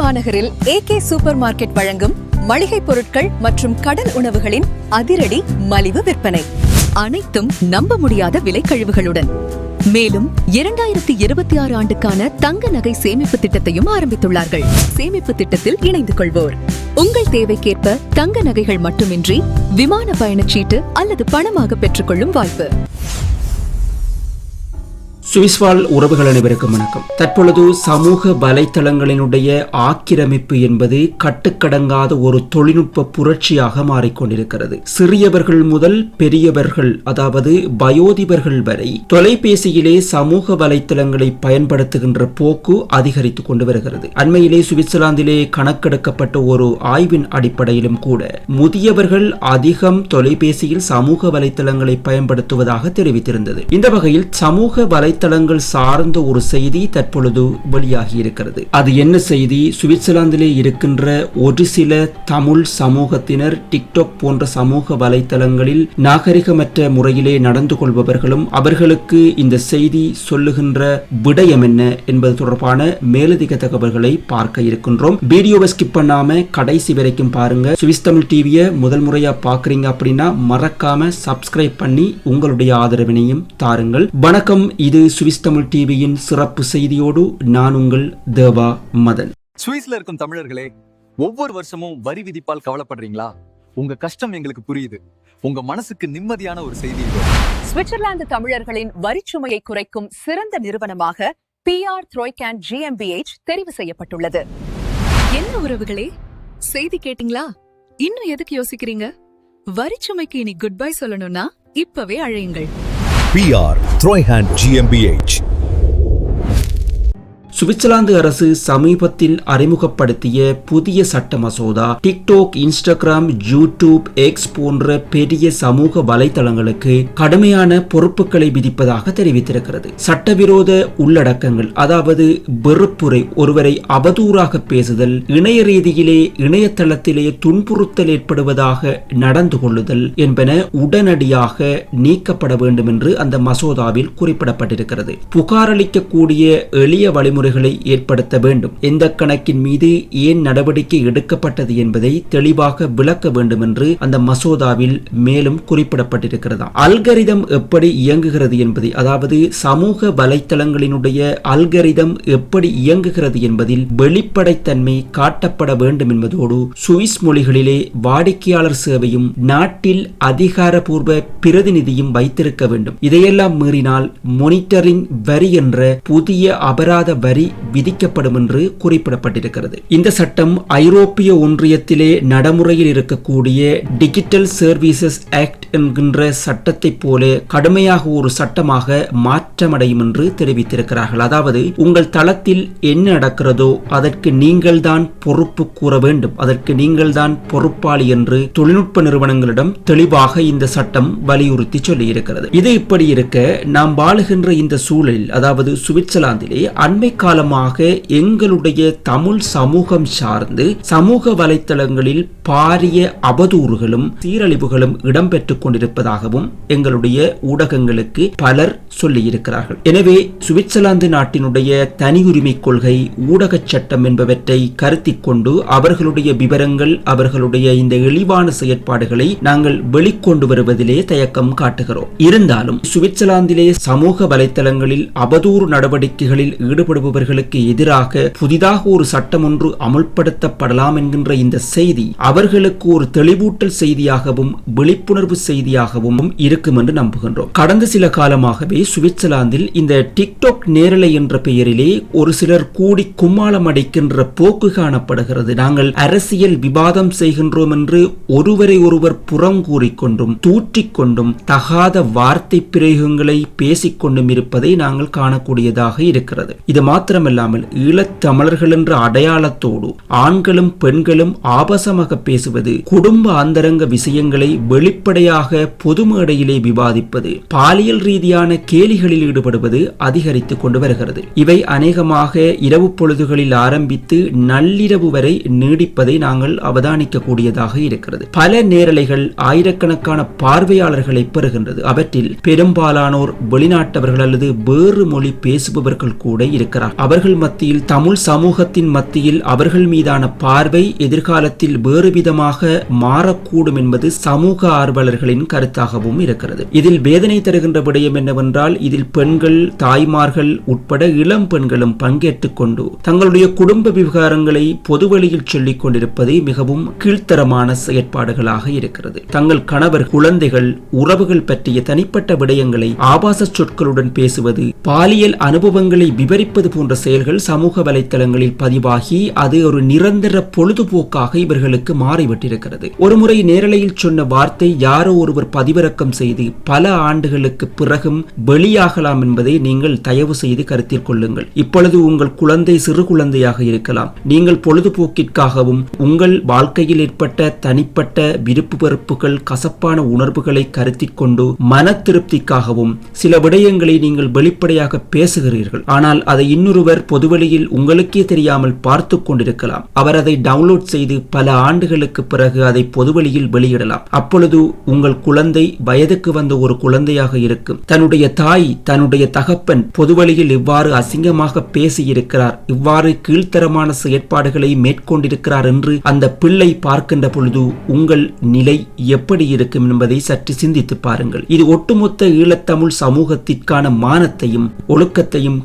மாநகரில் AK super market வழங்கும் மளிகை பொருட்கள் மற்றும் கடல் உணவுகளின் அதிரடி மலிவு விற்பனை. அனைத்தும் நம்ப முடியாத விலைக்கழிவுகளுடன் மேலும் இரண்டாயிரத்தி இருபத்தி ஆறு ஆண்டுக்கான தங்க நகை சேமிப்பு திட்டத்தையும் ஆரம்பித்துள்ளார்கள். சேமிப்பு திட்டத்தில் இணைந்து கொள்வோர். உங்கள் தேவைக்கேற்ப தங்க நகைகள் மட்டுமின்றி விமான பயணச்சீட்டு அல்லது பணமாக பெற்றுக்கொள்ளும் வாய்ப்பு. சுவிஸ்வால் உறவுகள் அனைவருக்கும் வணக்கம். தற்பொழுது சமூக வலைத்தளங்களினுடைய ஆக்கிரமிப்பு என்பது கட்டுக்கடங்காத ஒரு தொழில்நுட்ப புரட்சியாக மாறிக்கொண்டிருக்கிறது. சிறியவர்கள் முதல் பெரியவர்கள் அதாவது வயோதிபர்கள் வரை தொலைபேசியிலே சமூக வலைத்தளங்களை பயன்படுத்துகின்ற போக்கு அதிகரித்துக் கொண்டு வருகிறது. அண்மையிலே சுவிட்சர்லாந்திலே கணக்கெடுக்கப்பட்ட ஒரு ஆய்வின் அடிப்படையிலும் கூட முதியவர்கள் அதிகம் தொலைபேசியில் சமூக வலைத்தளங்களை பயன்படுத்துவதாக தெரிவித்திருந்தது. இந்த வகையில் சமூக வலை இணையதளங்கள் சார்ந்த ஒரு செய்தி தற்பொழுது வெளியாகி இருக்கிறது அது என்ன செய்தி? சுவிட்சர்லாந்திலே இருக்கின்ற ஒரு சில தமிழ் சமூகத்தினர் டிக்டாக் போன்ற சமூக வலைத்தளங்களில் நாகரிகமற்ற முறையிலே நடந்து கொள்பவர்களும் அவர்களுக்கு இந்த செய்தி சொல்லுகின்ற விடயம் என்ன என்பது தொடர்பான மேலதிக தகவல்களை பார்க்க இருக்கின்றோம். வீடியோவை ஸ்கிப் பண்ணாம கடைசி வரைக்கும் பாருங்க. சுவிஸ் தமிழ் டிவியை முதல் முறையா பாக்குறீங்க அப்படின்னா மறக்காம சப்ஸ்கிரைப் பண்ணி உங்களுடைய ஆதரவினையும் தாருங்கள். வணக்கம் இது சுவிஸ் தமிழ் டிவியின் சிறப்பு செய்தியோடு நான் உங்கள் தேவா மதன். சுவிஸ்ல இருக்கும் தமிழர்களே ஒவ்வொரு வருஷமும் வரி விதிப்பால் கவலைப்படுறீங்களா? உங்க கஷ்டம் எங்களுக்கு புரியுது. உங்க மனசுக்கு நிம்மதியான ஒரு செய்தி இது. சுவிட்சர்லாந்து தமிழர்களின் வரிச்சுமையை குறைக்கும் சிறந்த நிறுவனமாக பிஆர் த்ரோய்கேன் ஜிஎம்பிஎச் தெரிவு செய்யப்பட்டுள்ளது. என்ன உறவுகளே? செய்தி கேட்டிங்களா? இன்னும் எதுக்கு யோசிக்கிறீங்க? வரிச்சுமைக்கு இனி குட் பை சொல்லணும்னா இப்பவே அழையுங்கள். PR Throyhand GmbH. சுவிட்சர்லாந்து அரசு சமீபத்தில் அறிமுகப்படுத்திய புதிய சட்ட மசோதா டிக்டாக் இன்ஸ்டாகிராம் யூடியூப் எக்ஸ் போன்ற பெரிய சமூக வலைதளங்களுக்கு கடுமையான பொறுப்புகளை விதிப்பதாக தெரிவித்திருக்கிறது. சட்டவிரோத உள்ளடக்கங்கள் அதாவது வெறுப்புரை ஒருவரை அவதூறாக பேசுதல் இணைய ரீதியிலே இணையதளத்திலே துன்புறுத்தல் ஏற்படுவதாக நடந்து கொள்ளுதல் என்பன உடனடியாக நீக்கப்பட வேண்டும் என்று அந்த மசோதாவில் குறிப்பிடப்பட்டிருக்கிறது. புகாரளிக்கக்கூடிய எளிய வழிமுறை வழிமுறைகளை ஏற்படுத்த வேண்டும். எந்த கணக்கின் மீது ஏன் நடவடிக்கை எடுக்கப்பட்டது என்பதை தெளிவாக விளக்க வேண்டும் என்று அந்த மசோதாவில் மேலும் குறிப்பிடப்பட்டிருக்கிறது? அல்கரிதம் எப்படி இயங்குகிறது என்பதை அதாவது சமூக வலைத்தளங்களினுடைய அல்கரிதம் எப்படி இயங்குகிறது என்பதில் வெளிப்படைத்தன்மை காட்டப்பட வேண்டும் என்பதோடு சுவிஸ் மொழிகளிலே வாடிக்கையாளர் சேவையும் நாட்டில் அதிகாரபூர்வ பிரதிநிதியும் வைத்திருக்க வேண்டும். இதையெல்லாம் மீறினால் மொனிட்டரிங் வரி என்ற புதிய அபராத வரி விதிக்கப்படும் என்று குறிப்பிடப்பட்டிருக்கிறது. இந்த சட்டம் ஐரோப்பிய ஒன்றியத்திலே நடைமுறையில் இருக்கக்கூடிய டிஜிட்டல் சர்வீசஸ் ஆக்ட் என்கின்ற சட்டத்தைப் போல கடுமையாக ஒரு சட்டமாக மாற்றமடையும் என்று தெரிவித்திருக்கிறார்கள். அதாவது உங்கள் தளத்தில் என்ன நடக்கிறதோ அதற்கு நீங்கள்தான் பொறுப்பு கூற வேண்டும். அதற்கு நீங்கள்தான் பொறுப்பாளி என்று தொழில்நுட்ப நிறுவனங்களிடம் தெளிவாக இந்த சட்டம் வலியுறுத்தி சொல்லியிருக்கிறது. இது இப்படி இருக்க நாம் வாழுகின்ற இந்த சூழலில் அதாவது சுவிட்சர்லாந்திலே அண்மை காலமாக எங்களுடைய தமிழ் சமூகம் சார்ந்து சமூக வலைத்தளங்களில் பாரிய அவதூறுகளும் சீரழிவுகளும் இடம்பெற்றுக் கொண்டிருப்பதாகவும் எங்களுடைய ஊடகங்களுக்கு பலர் சொல்லியிருக்கிறார்கள். எனவே சுவிட்சர்லாந்து நாட்டினுடைய உரிமை கொள்கை ஊடகச் சட்டம் என்பவற்றை கருத்தில் கொண்டு அவர்களுடைய விவரங்கள் அவர்களுடைய இந்த இழிவான செயற்பாடுகளை நாங்கள் வெளிக்கொண்டு வருவதிலே தயக்கம் காட்டுகிறோம். இருந்தாலும் சுவிட்சர்லாந்திலே சமூக வலைத்தளங்களில் அவதூறு நடவடிக்கைகளில் அவர்களுக்கு எதிராக புதிதாக ஒரு சட்டம் ஒன்று அமுல்படுத்தப்படலாம் என்கின்ற இந்த செய்தி அவர்களுக்கு ஒரு தெளிவூட்டல் செய்தியாகவும் விழிப்புணர்வு செய்தியாகவும் இருக்கும் என்று நம்புகின்றோம். கடந்த சில காலமாகவே சுவிட்சர்லாந்தில் இந்த டிக்டாக் நேரலை என்ற பெயரிலே ஒரு சிலர் கூடி கும்மாளம் அடைக்கின்ற போக்கு காணப்படுகிறது. நாங்கள் அரசியல் விவாதம் செய்கின்றோம் என்று ஒருவரை ஒருவர் புறம் கூறிக்கொண்டும் தூற்றிக்கொண்டும் தகாத வார்த்தை பிரயோகங்களை பேசிக்கொண்டும் இருப்பதை நாங்கள் காணக்கூடியதாக இருக்கிறது. இது மாத்திரமல்லாமல் ஈழத்தமிழர்கள் என்ற அடையாளத்தோடு ஆண்களும் பெண்களும் ஆபாசமாக பேசுவது குடும்ப அந்தரங்க விஷயங்களை வெளிப்படையாக பொது மேடையிலே விவாதிப்பது பாலியல் ரீதியான கேலிகளில் ஈடுபடுவது அதிகரித்துக் கொண்டு வருகிறது. இவை அநேகமாக இரவு பொழுதுகளில் ஆரம்பித்து நள்ளிரவு வரை நீடிப்பதை நாங்கள் அவதானிக்க கூடியதாக இருக்கிறது. பல நேரலைகள் ஆயிரக்கணக்கான பார்வையாளர்களை பெறுகின்றது. அவற்றில் பெரும்பாலானோர் வெளிநாட்டவர்கள் அல்லது வேறு மொழி பேசுபவர்கள் கூட இருக்கிறார்கள். ஆனால் அவர்கள் மத்தியில் தமிழ் சமூகத்தின் மத்தியில் அவர்கள் மீதான பார்வை எதிர்காலத்தில் வேறு விதமாக மாறக்கூடும் என்பது சமூக ஆர்வலர்களின் கருத்தாகவும் இருக்கிறது. இதில் வேதனை தருகின்ற விடயம் என்னவென்றால் இதில் பெண்கள் தாய்மார்கள் உட்பட இளம் பெண்களும் பங்கேற்றுக் கொண்டு தங்களுடைய குடும்ப விவகாரங்களை பொதுவெளியில் சொல்லிக் கொண்டிருப்பது மிகவும் கீழ்த்தரமான செயற்பாடுகளாக இருக்கிறது. தங்கள் கணவர் குழந்தைகள் உறவுகள் பற்றிய தனிப்பட்ட விடயங்களை ஆபாச சொற்களுடன் பேசுவது பாலியல் அனுபவங்களை விவரிப்பது போன்ற செயல்கள் சமூக வலைத்தளங்களில் பதிவாகி அது ஒரு நிரந்தர பொழுதுபோக்காக இவர்களுக்கு மாறிவிட்டிருக்கிறது. ஒருமுறை நேரலையில் சொன்ன வார்த்தை யாரோ ஒருவர் பதிவிறக்கம் செய்து பல ஆண்டுகளுக்கு பிறகும் வெளியாகலாம் என்பதை நீங்கள் தயவு செய்து கருத்தில் கொள்ளுங்கள். இப்பொழுது உங்கள் குழந்தை சிறு குழந்தையாக இருக்கலாம். நீங்கள் பொழுதுபோக்கிற்காகவும் உங்கள் வாழ்க்கையில் ஏற்பட்ட தனிப்பட்ட விருப்பு வெறுப்புகள் கசப்பான உணர்வுகளை கருத்தில் கொண்டு மன திருப்திக்காகவும் சில விடயங்களை நீங்கள் வெளிப்படையாக பேசுகிறீர்கள். ஆனால் அதை இன்னும் இன்னொருவர் பொதுவெளியில் உங்களுக்கே தெரியாமல் பார்த்து கொண்டிருக்கலாம். அவர் அதை டவுன்லோட் செய்து பல ஆண்டுகளுக்கு பிறகு அதை பொதுவெளியில் வெளியிடலாம். அப்பொழுது உங்கள் குழந்தை வயதுக்கு வந்த ஒரு குழந்தையாக இருக்கும். தன்னுடைய தாய் தன்னுடைய தகப்பன் பொதுவெளியில் இவ்வாறு அசிங்கமாக பேசியிருக்கிறார். இவ்வாறு கீழ்த்தரமான செயற்பாடுகளை மேற்கொண்டிருக்கிறார் என்று அந்த பிள்ளை பார்க்கின்ற பொழுது உங்கள் நிலை எப்படி இருக்கும் என்பதை சற்று சிந்தித்து பாருங்கள். இது ஒட்டுமொத்த ஈழத்தமிழ் சமூகத்திற்கான மானத்தையும் ஒழுக்கத்தையும்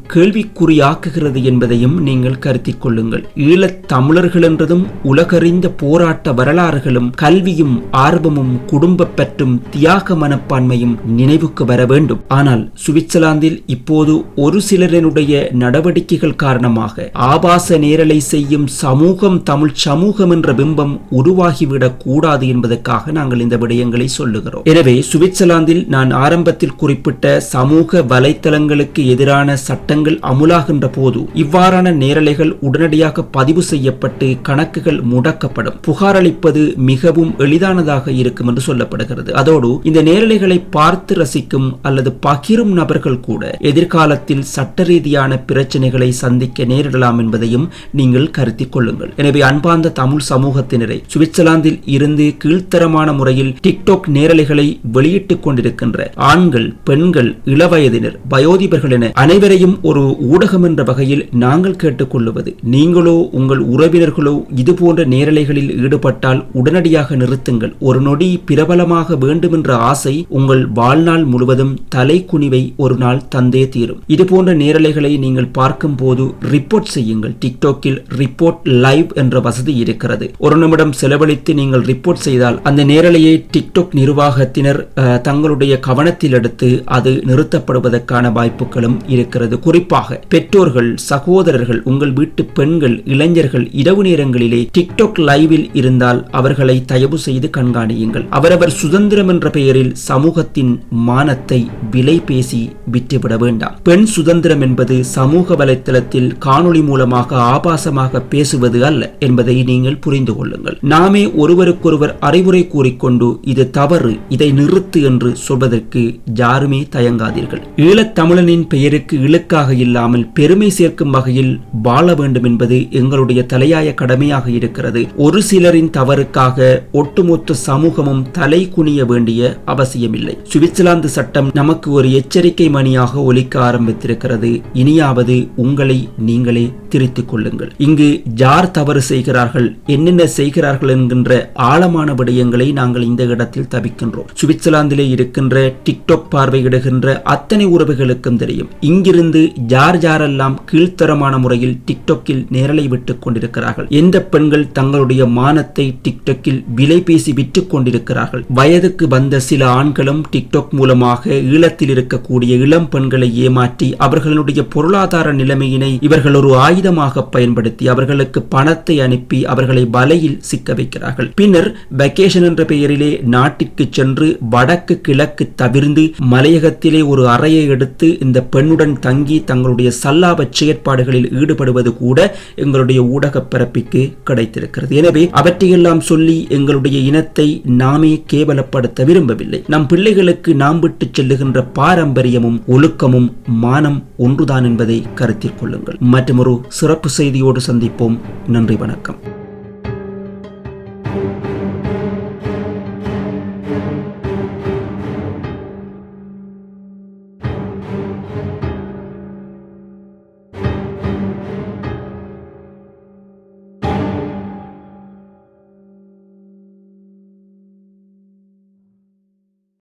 கேள்விக்குறியாக்குகிறது என்பதையும் நீங்கள் கருத்தில் கொள்ளுங்கள். ஈழத் தமிழர்கள் என்றதும் உலகறிந்த போராட்ட வரலாறுகளும் கல்வியும் ஆர்வமும் குடும்ப பற்றும் தியாக மனப்பான்மையும் நினைவுக்கு வர வேண்டும். ஆனால் சுவிட்சர்லாந்தில் இப்போது ஒரு சிலரினுடைய நடவடிக்கைகள் காரணமாக ஆபாச நேரலை செய்யும் சமூகம் தமிழ் சமூகம் என்ற பிம்பம் உருவாகிவிடக் கூடாது என்பதற்காக நாங்கள் இந்த விடயங்களை சொல்லுகிறோம். எனவே சுவிட்சர்லாந்தில் நான் ஆரம்பத்தில் குறிப்பிட்ட சமூக வலைத்தளங்களுக்கு எதிரான சட்டங்கள் அமுலாகின்ற போது இவ்வாறான நேரலைகள் உடனடியாக பதிவு செய்யப்பட்டு கணக்குகள் முடக்கப்படும். புகாரளிப்பது மிகவும் எளிதானதாக இருக்கும் என்று சொல்லப்படுகிறது. அதோடு இந்த நேரலைகளை பார்த்து ரசிக்கும் அல்லது பகிரும் நபர்கள் கூட எதிர்காலத்தில் சட்ட ரீதியான பிரச்சனைகளை சந்திக்க நேரிடலாம் என்பதையும் நீங்கள் கருத்தில் கொள்ளுங்கள். எனவே அன்பார்ந்த தமிழ் சமூகத்தினரை சுவிட்சர்லாந்தில் இருந்து கீழ்த்தரமான முறையில் டிக்டாக் நேரலைகளை வெளியிட்டுக் கொண்டிருக்கின்ற ஆண்கள் பெண்கள் இளவயதினர் வயோதிபர்கள் என அனைவரையும் ஒரு ஊடகம் என்ற வகையில் நாங்கள் கேட்டுக்கொள்ளுவது. நீங்களோ உங்கள் உறவினர்களோ இதுபோன்ற நேரலைகளில் ஈடுபட்டால் உடனடியாக நிறுத்துங்கள். ஒரு நொடி பிரபலமாக வேண்டுமென்ற ஆசை உங்கள் வாழ்நாள் முழுவதும் தலை குனிவை ஒரு நாள் தந்தே தீரும். இதுபோன்ற நேரலைகளை நீங்கள் பார்க்கும் போது ரிப்போர்ட் செய்யுங்கள். டிக்டாக்கில் ரிப்போர்ட் லைவ் என்ற வசதி இருக்கிறது. ஒரு நிமிடம் செலவழித்து நீங்கள் ரிப்போர்ட் செய்தால் அந்த நேரலையை டிக்டாக் நிர்வாகத்தினர் தங்களுடைய கவனத்தில் எடுத்து அது நிறுத்தப்படுவதற்கான வாய்ப்புகளும் இருக்கிறது. குறிப்பாக பெற்றோர் பெற்றோர்கள் சகோதரர்கள் உங்கள் வீட்டு பெண்கள் இளைஞர்கள் இரவு நேரங்களிலே டிக்டாக் லைவில் இருந்தால் அவர்களை தயவு செய்து கண்காணியுங்கள். அவரவர் சுதந்திரம் என்ற பெயரில் சமூகத்தின் மானத்தை விலை பேசி விட்டுவிட வேண்டாம். பெண் சுதந்திரம் என்பது சமூக வலைத்தளத்தில் காணொளி மூலமாக ஆபாசமாக பேசுவது அல்ல என்பதை நீங்கள் புரிந்து கொள்ளுங்கள். நாமே ஒருவருக்கொருவர் அறிவுரை கூறிக்கொண்டு இது தவறு இதை நிறுத்து என்று சொல்வதற்கு யாருமே தயங்காதீர்கள். ஈழத்தமிழனின் பெயருக்கு இழுக்காக இல்லாமல் பெருமை சேர்க்கும் வகையில் வாழ வேண்டும் என்பது எங்களுடைய தலையாய கடமையாக இருக்கிறது. ஒரு சிலரின் தவறுக்காக ஒட்டுமொத்த சமூகமும் தலை குனிய வேண்டிய அவசியமில்லை. சுவிட்சர்லாந்து சட்டம் நமக்கு ஒரு எச்சரிக்கை மணியாக ஒலிக்க ஆரம்பித்திருக்கிறது. இனியாவது உங்களை நீங்களே திருத்திக் கொள்ளுங்கள். இங்கு யார் தவறு செய்கிறார்கள் என்னென்ன செய்கிறார்கள் என்கின்ற ஆழமான விடயங்களை நாங்கள் இந்த இடத்தில் தவிக்கின்றோம். சுவிட்சர்லாந்திலே இருக்கின்ற டிக்டாக் பார்வையிடுகின்ற அத்தனை உறவுகளுக்கும் தெரியும். இங்கிருந்து யார் யாரெல்லாம் கீழ்த்தரமான முறையில் டிக்டாக்கில் நேரலை விட்டுக் கொண்டிருக்கிறார்கள். எந்த பெண்கள் தங்களுடைய மானத்தை டிக்டாக்கில் விலை பேசி விற்றுக் கொண்டிருக்கிறார்கள்? வயதுக்கு வந்த சில ஆண்களும் டிக்டாக் மூலமாக ஈழத்தில் இருக்கக்கூடிய இளம் பெண்களை ஏமாற்றி அவர்களுடைய பொருளாதார நிலைமையினை இவர்கள் ஒரு ஆயுதமாக பயன்படுத்தி அவர்களுக்கு பணத்தை அனுப்பி அவர்களை வலையில் சிக்க வைக்கிறார்கள். பின்னர் வெக்கேஷன் என்ற பெயரிலே நாட்டிற்கு சென்று வடக்கு கிழக்கு தவிர்ந்து மலையகத்திலே ஒரு அறையை எடுத்து இந்த பெண்ணுடன் தங்கி தங்களுடைய சல்லாப செயற்பாடுகளில் ஈடுபடுவது கூட எங்களுடைய ஊடக பிறப்பிக்கு கிடைத்திருக்கிறது. எனவே அவற்றையெல்லாம் சொல்லி எங்களுடைய இனத்தை நாமே கேவலப்படுத்த விரும்பவில்லை. நம் பிள்ளைகளுக்கு நாம் விட்டு செல்லுகின்ற பாரம்பரியமும் ஒழுக்கமும் மானம் ஒன்றுதான் என்பதை கருத்தில் கொள்ளுங்கள். மற்றொரு சிறப்பு செய்தியோடு சந்திப்போம். நன்றி வணக்கம்.